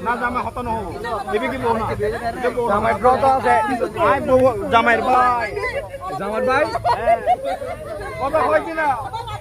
না জামাই হত নহব এবে কি বউ না জামাই ব্রত আছে আই বউ জামাইর ভাই? জামাইর ভাই কত হয় কিনা?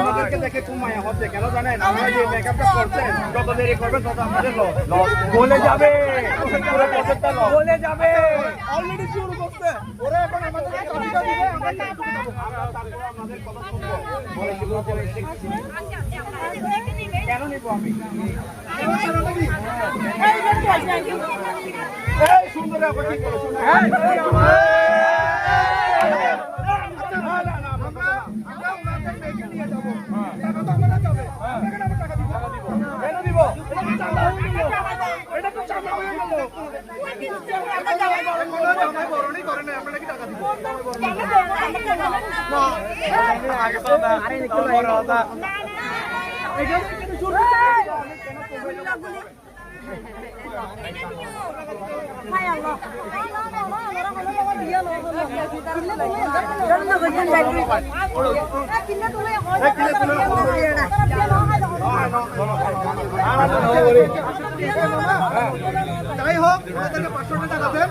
আমাদেরকে দেখে খুব হচ্ছে কেন জানেন আমরা যে মেকআপটা করছেন যত দেরি করবেন তত আমাদের বলে যাবে বলে যাবে অলরেডি শুরু কেন নিব আমি এই সুন্দর আবার কি করছ এই যাই হোক পাঁচশো টাকা দেন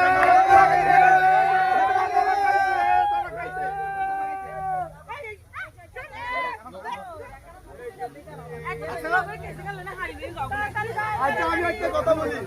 আচ্ছা।, আচ্ছা। আমি একটা কথা বলি।